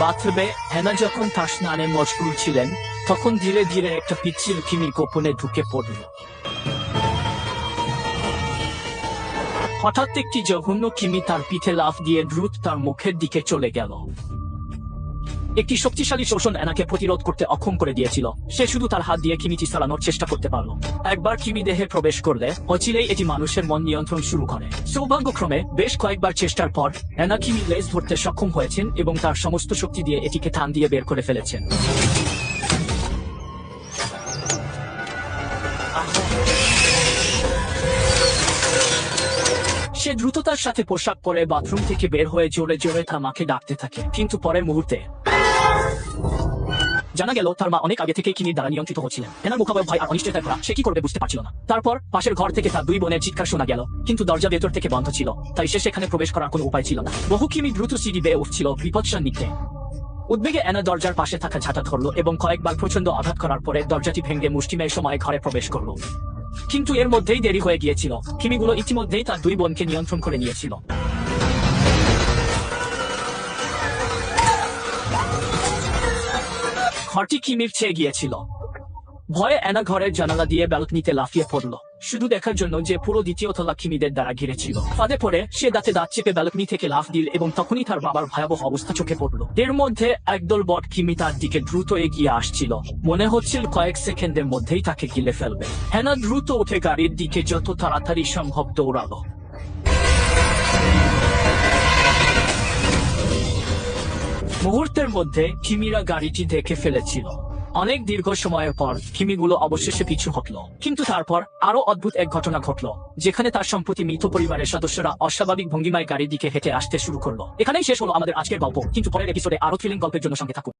বাথরুমে হেনা যখন তার স্নানে মশগুল ছিলেন, তখন ধীরে ধীরে একটা পিচ্ছিল কিমি গোপনে ঢুকে পড়ল। হঠাৎ একটি জঘন্য কিমি তার পিঠে লাফ দিয়ে দ্রুত তার মুখের দিকে চলে গেল। একটি শক্তিশালী শোষণ এনাকে প্রতিরোধ করতে অক্ষম করে দিয়েছিল। সে শুধু তার হাত দিয়ে কিমিটি চালানোর চেষ্টা করতে পারল। একবার কিমি দেহে প্রবেশ করলে, অচিরেই এটি মানুষের মন নিয়ন্ত্রণ শুরু করে। সৌভাগ্যক্রমে, বেশ কয়েকবার চেষ্টার পর এনা কিমি লেজ ধরতে সক্ষম হয়েছেন এবং তার সমস্ত শক্তি দিয়ে এটিকে টান দিয়ে বের করে ফেলেছেন। সে দ্রুততার সাথে পোশাক পরে বাথরুম থেকে বের হয়ে জোরে জোরে তার মাকে ডাকতে থাকে। কিন্তু পরের মুহূর্তে জানা গেল তার মা অনেক আগে থেকে কিনির দ্বারা নিয়ন্ত্রিত হচ্ছিলেন। এনার মুখাবয় ভয় আর অনিশ্চয়তায় ভরা, সে কি করবে বুঝতে পারছিল না। তারপর পাশের ঘর থেকে তার দুই বোনের চিৎকার শোনা গেল, কিন্তু দরজা ভেতর থেকে বন্ধ ছিল, তাই সে সেখানে প্রবেশ করার কোনো উপায় ছিল না। বহু কিমি দ্রুত সিঁড়ি বেয়ে উঠছিল বিপদসন নিতে। উদ্বেগে এনা দরজার পাশে থাকা ঝাঁটা ধরলো এবং কয়েকবার প্রচণ্ড আঘাত করার পরে দরজাটি ভেঙে মুষ্টিমেয় সময় ঘরে প্রবেশ করল। কিন্তু এর মধ্যেই দেরি হয়ে গিয়েছিল। কিমিগুলো ইতিমধ্যেই তার দুই বোনকে নিয়ন্ত্রণ করে নিয়েছিল। ঘরটি কিমির ছেয়ে গিয়েছিল। ভয়ে এনা ঘরের জানালা দিয়ে ব্যালকনিতে লাফিয়ে পড়ল। শুধু দেখার জন্য যে পুরো দ্বিতীয় তলা কিমিদের দ্বারা ঘিরেছিল ফাঁদে পড়ে সে দাঁতে দাঁত চেপে ব্যালকনি থেকে লাফ দিল এবং তখনই তার বাবার ভয়াবহ অবস্থা চোখে পড়ল। এর মধ্যে একদল বট কিমি তার দিকে দ্রুত এগিয়ে আসছিল। মনে হচ্ছিল কয়েক সেকেন্ডের মধ্যেই তাকে গিলে ফেলবে। হেনা দ্রুত উঠে গাড়ির দিকে যত তাড়াতাড়ি সম্ভব দৌড়ালো। মুহূর্তের মধ্যে কিমিরা গাড়িটি দেখে ফেলেছিল। অনেক দীর্ঘ সময়ের পর কিমিগুলো অবশেষে পিছু হটল। কিন্তু তারপর আরও অদ্ভুত এক ঘটনা ঘটল, যেখানে তার সম্প্রতি মৃত পরিবারের সদস্যরা অস্বাভাবিক ভঙ্গিমায় গাড়ির দিকে হেঁটে আসতে শুরু করল। এখানেই শেষ হলো আমাদের আজকের গল্প, কিন্তু পরের এপিসোডে আরও থ্রিলিং গল্পের জন্য সঙ্গে থাকুন।